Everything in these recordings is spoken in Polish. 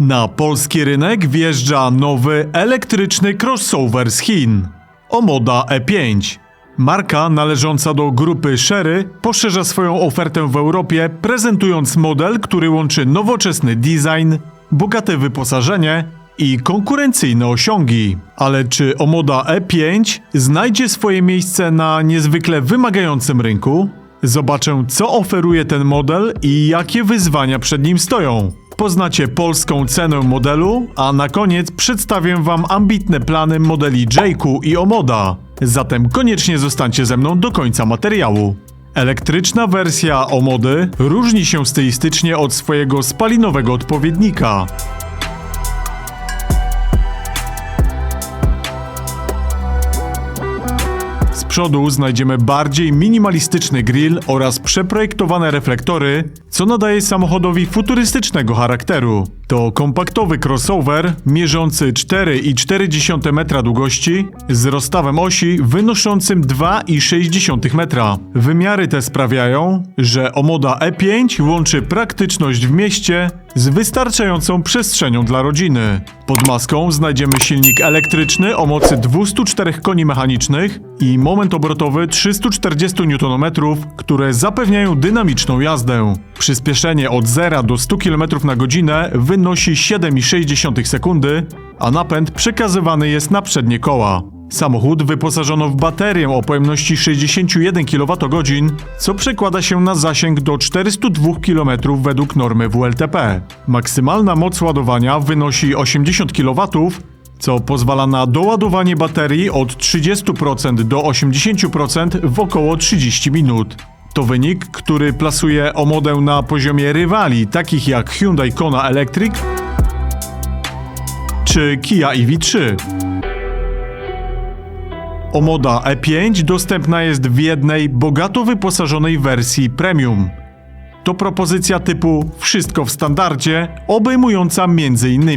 Na polski rynek wjeżdża nowy elektryczny crossover z Chin. Omoda E5. Marka należąca do grupy Sherry poszerza swoją ofertę w Europie, prezentując model, który łączy nowoczesny design, bogate wyposażenie i konkurencyjne osiągi. Ale czy Omoda E5 znajdzie swoje miejsce na niezwykle wymagającym rynku? Zobaczę, co oferuje ten model i jakie wyzwania przed nim stoją. Poznacie polską cenę modelu, a na koniec przedstawię Wam ambitne plany modeli Jayku i Omoda. Zatem koniecznie zostańcie ze mną do końca materiału. Elektryczna wersja Omody różni się stylistycznie od swojego spalinowego odpowiednika. Przodu znajdziemy bardziej minimalistyczny grill oraz przeprojektowane reflektory, co nadaje samochodowi futurystycznego charakteru. To kompaktowy crossover mierzący 4,4 metra długości z rozstawem osi wynoszącym 2,6 metra. Wymiary te sprawiają, że Omoda E5 łączy praktyczność w mieście z wystarczającą przestrzenią dla rodziny. Pod maską znajdziemy silnik elektryczny o mocy 204 koni mechanicznych i moment obrotowy 340 Nm, które zapewniają dynamiczną jazdę. Przyspieszenie od 0 do 100 km na godzinę wynosi 7,6 sekundy, a napęd przekazywany jest na przednie koła. Samochód wyposażono w baterię o pojemności 61 kWh, co przekłada się na zasięg do 402 km według normy WLTP. Maksymalna moc ładowania wynosi 80 kW, co pozwala na doładowanie baterii od 30% do 80% w około 30 minut. To wynik, który plasuje Omodę na poziomie rywali, takich jak Hyundai Kona Electric czy Kia EV3. Omoda E5 dostępna jest w jednej, bogato wyposażonej wersji premium. To propozycja typu wszystko w standardzie, obejmująca m.in.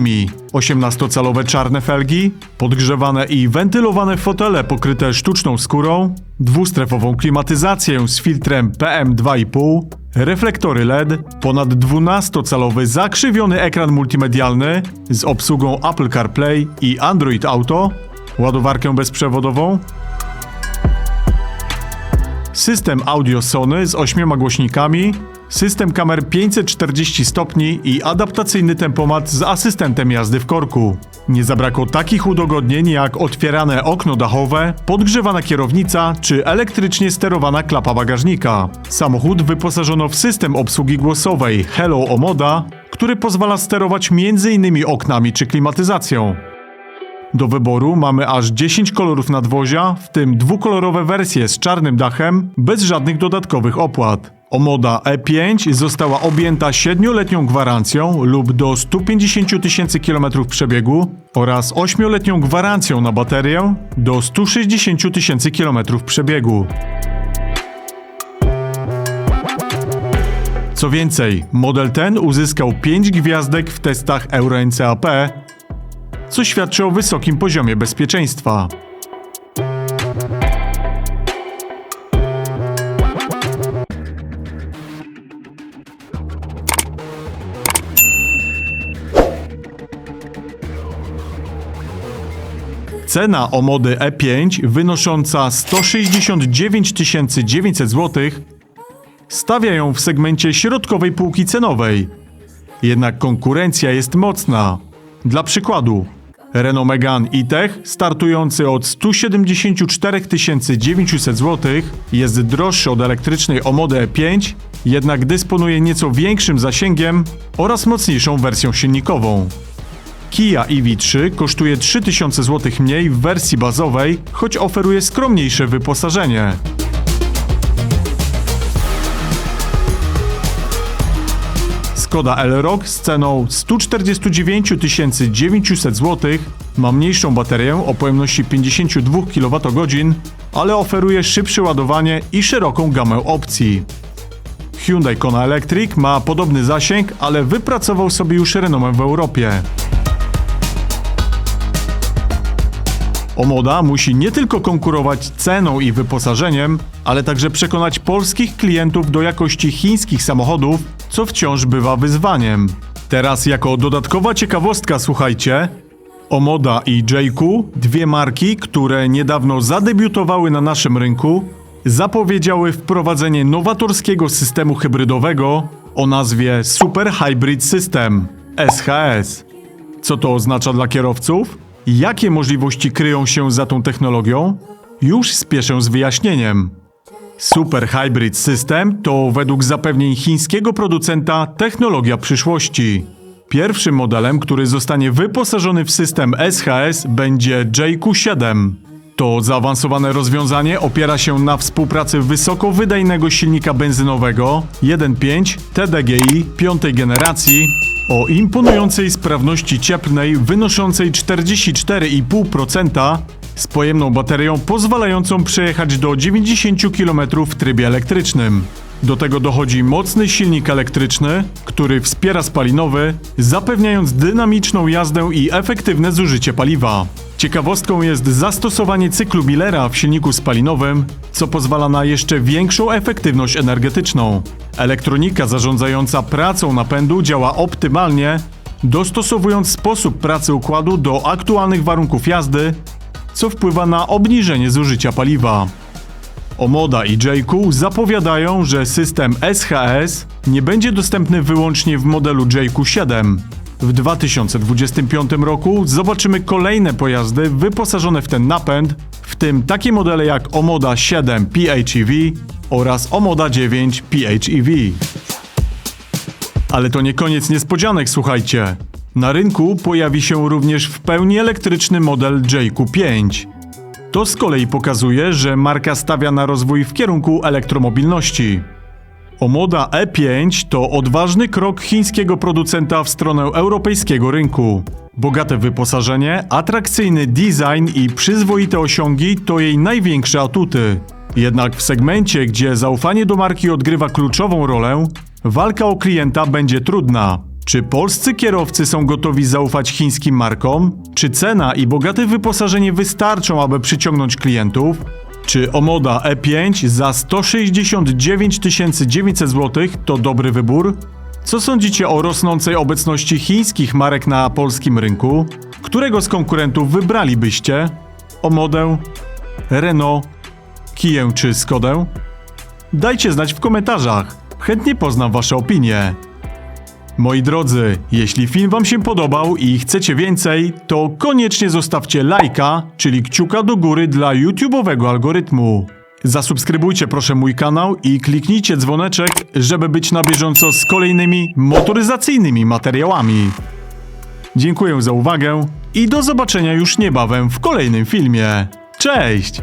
18-calowe czarne felgi, podgrzewane i wentylowane fotele pokryte sztuczną skórą, dwustrefową klimatyzację z filtrem PM2,5, reflektory LED, ponad 12-calowy zakrzywiony ekran multimedialny z obsługą Apple CarPlay i Android Auto, ładowarkę bezprzewodową, system audio Sony z ośmioma głośnikami, system kamer 540 stopni i adaptacyjny tempomat z asystentem jazdy w korku. Nie zabrakło takich udogodnień jak otwierane okno dachowe, podgrzewana kierownica czy elektrycznie sterowana klapa bagażnika. Samochód wyposażono w system obsługi głosowej Hello Omoda, który pozwala sterować m.in. oknami czy klimatyzacją. Do wyboru mamy aż 10 kolorów nadwozia, w tym dwukolorowe wersje z czarnym dachem, bez żadnych dodatkowych opłat. Omoda E5 została objęta 7-letnią gwarancją lub do 150 tysięcy km przebiegu oraz 8-letnią gwarancją na baterię do 160 tysięcy km przebiegu. Co więcej, model ten uzyskał 5 gwiazdek w testach Euro NCAP, co świadczy o wysokim poziomie bezpieczeństwa. Cena Omody E5 wynosząca 169 900 zł stawia ją w segmencie środkowej półki cenowej. Jednak konkurencja jest mocna. Dla przykładu, Renault Megane E-Tech startujący od 174 900 zł jest droższy od elektrycznej Omody E5, jednak dysponuje nieco większym zasięgiem oraz mocniejszą wersją silnikową. Kia EV3 kosztuje 3000 zł mniej w wersji bazowej, choć oferuje skromniejsze wyposażenie. Skoda Elrock z ceną 149 900 zł ma mniejszą baterię o pojemności 52 kWh, ale oferuje szybsze ładowanie i szeroką gamę opcji. Hyundai Kona Electric ma podobny zasięg, ale wypracował sobie już renomę w Europie. Omoda musi nie tylko konkurować ceną i wyposażeniem, ale także przekonać polskich klientów do jakości chińskich samochodów, co wciąż bywa wyzwaniem. Teraz jako dodatkowa ciekawostka słuchajcie. Omoda i Jayku, dwie marki, które niedawno zadebiutowały na naszym rynku, zapowiedziały wprowadzenie nowatorskiego systemu hybrydowego o nazwie Super Hybrid System SHS. Co to oznacza dla kierowców? Jakie możliwości kryją się za tą technologią? Już spieszę z wyjaśnieniem. Super Hybrid System to według zapewnień chińskiego producenta technologia przyszłości. Pierwszym modelem, który zostanie wyposażony w system SHS będzie JQ7. To zaawansowane rozwiązanie opiera się na współpracy wysokowydajnego silnika benzynowego 1.5 TDGI piątej generacji o imponującej sprawności cieplnej wynoszącej 44,5% z pojemną baterią pozwalającą przejechać do 90 km w trybie elektrycznym. Do tego dochodzi mocny silnik elektryczny, który wspiera spalinowy, zapewniając dynamiczną jazdę i efektywne zużycie paliwa. Ciekawostką jest zastosowanie cyklu Millera w silniku spalinowym, co pozwala na jeszcze większą efektywność energetyczną. Elektronika zarządzająca pracą napędu działa optymalnie, dostosowując sposób pracy układu do aktualnych warunków jazdy, co wpływa na obniżenie zużycia paliwa. Omoda i JQ zapowiadają, że system SHS nie będzie dostępny wyłącznie w modelu JQ7. W 2025 roku zobaczymy kolejne pojazdy wyposażone w ten napęd, w tym takie modele jak Omoda 7 PHEV oraz Omoda 9 PHEV. Ale to nie koniec niespodzianek, słuchajcie. Na rynku pojawi się również w pełni elektryczny model JQ5. To z kolei pokazuje, że marka stawia na rozwój w kierunku elektromobilności. Omoda E5 to odważny krok chińskiego producenta w stronę europejskiego rynku. Bogate wyposażenie, atrakcyjny design i przyzwoite osiągi to jej największe atuty. Jednak w segmencie, gdzie zaufanie do marki odgrywa kluczową rolę, walka o klienta będzie trudna. Czy polscy kierowcy są gotowi zaufać chińskim markom? Czy cena i bogate wyposażenie wystarczą, aby przyciągnąć klientów? Czy Omoda E5 za 169 900 zł to dobry wybór? Co sądzicie o rosnącej obecności chińskich marek na polskim rynku? Którego z konkurentów wybralibyście? Omodę, Renault, Kiję czy Skodę? Dajcie znać w komentarzach. Chętnie poznam Wasze opinie. Moi drodzy, jeśli film Wam się podobał i chcecie więcej, to koniecznie zostawcie lajka, czyli kciuka do góry dla YouTube'owego algorytmu. Zasubskrybujcie proszę mój kanał i kliknijcie dzwoneczek, żeby być na bieżąco z kolejnymi motoryzacyjnymi materiałami. Dziękuję za uwagę i do zobaczenia już niebawem w kolejnym filmie. Cześć!